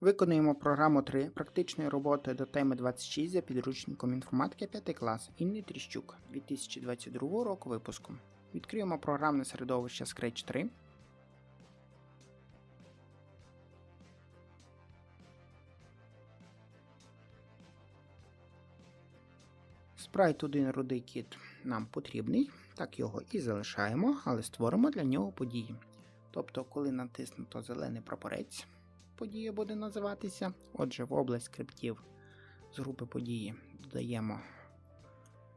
Виконуємо програму 3 практичної роботи до теми 26 за підручником інформатики 5 клас Інни Тріщук 2022 року випуску. Відкриємо програмне середовище Scratch 3. Спрайт 1 рудий кіт нам потрібний, так його і залишаємо, але створимо для нього події. Тобто, коли натиснуто зелений прапорець, подія буде називатися. Отже, в область скриптів з групи події додаємо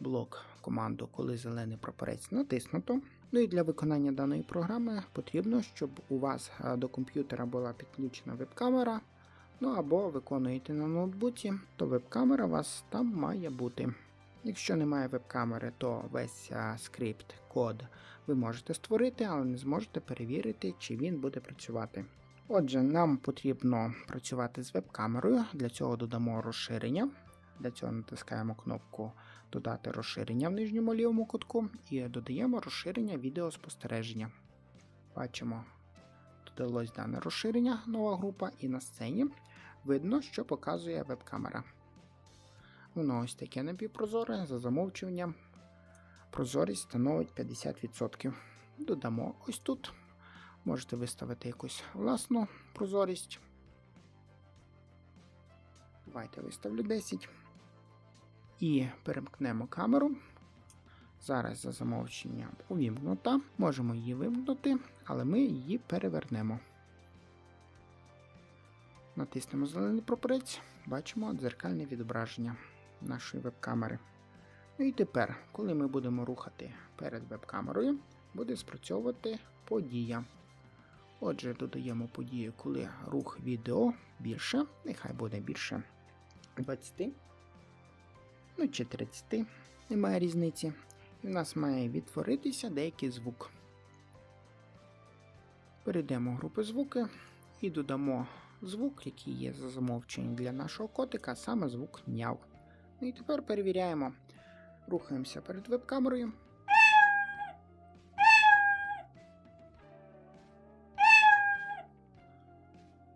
блок команду, коли зелений прапорець натиснуто. Ну і для виконання даної програми потрібно, щоб у вас е, до комп'ютера була підключена веб-камера. Ну або виконуєте на ноутбуці, то веб-камера у вас там має бути. Якщо немає веб-камери, то весь а, скрипт, код ви можете створити, але не зможете перевірити, чи він буде працювати. Отже, нам потрібно працювати з веб-камерою. Для цього додамо розширення. Для цього натискаємо кнопку Додати розширення в нижньому лівому кутку і додаємо розширення відеоспостереження. Бачимо, додалось дане розширення, нова група, і на сцені видно, що показує веб-камера. Воно ось таке напівпрозоре за замовчуванням. Прозорість становить 50%. Додамо ось тут. Можете виставити якусь власну прозорість. Давайте виставлю 10. І перемкнемо камеру. Зараз за замовченням увімкнута. Можемо її вимкнути, але ми її перевернемо. Натиснемо зелений прапорець, бачимо дзеркальне відображення нашої веб-камери. Ну і тепер, коли ми будемо рухати перед веб-камерою, буде спрацьовувати подія. Отже, додаємо подію, коли рух відео більше, нехай буде більше 20, ну чи 30, немає різниці. І в нас має відтворитися деякий звук. Перейдемо в групи звуки і додамо звук, який є за замовченням для нашого котика, саме звук няв. Ну і тепер перевіряємо. Рухаємося перед веб-камерою.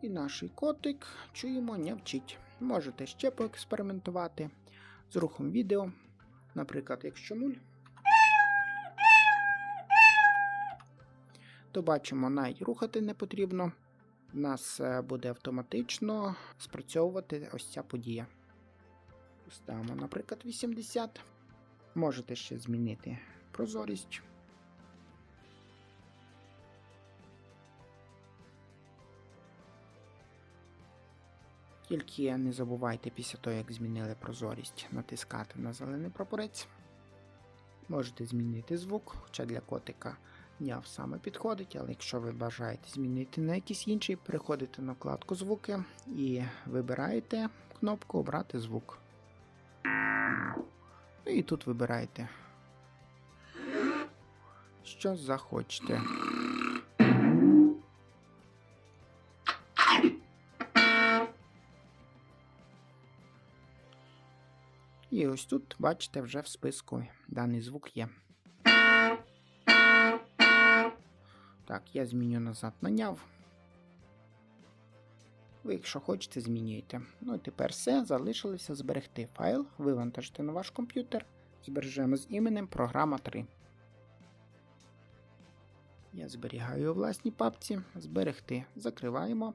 І наш котик чуємо нявчить. Можете ще поекспериментувати з рухом відео. Наприклад, якщо 0, то бачимо, навіть рухати не потрібно. У нас е, буде автоматично спрацьовувати ось ця подія. Ставимо, наприклад, 80. Можете ще змінити прозорість. Тільки не забувайте після того, як змінили прозорість, натискати на зелений прапорець. Можете змінити звук, хоча для котика няв саме підходить, але якщо ви бажаєте змінити на якийсь інший, переходите на вкладку звуки і вибираєте кнопку Обрати звук. Ну і тут вибираєте, що захочете. І ось тут, бачите, вже в списку даний звук є. Так, я зміню назад наняв. Ви, якщо хочете, змінюєте. Ну і тепер все, залишилося зберегти файл, вивантажити на ваш комп'ютер, збережемо з іменем програма 3. Я зберігаю у власній папці, зберегти. Закриваємо.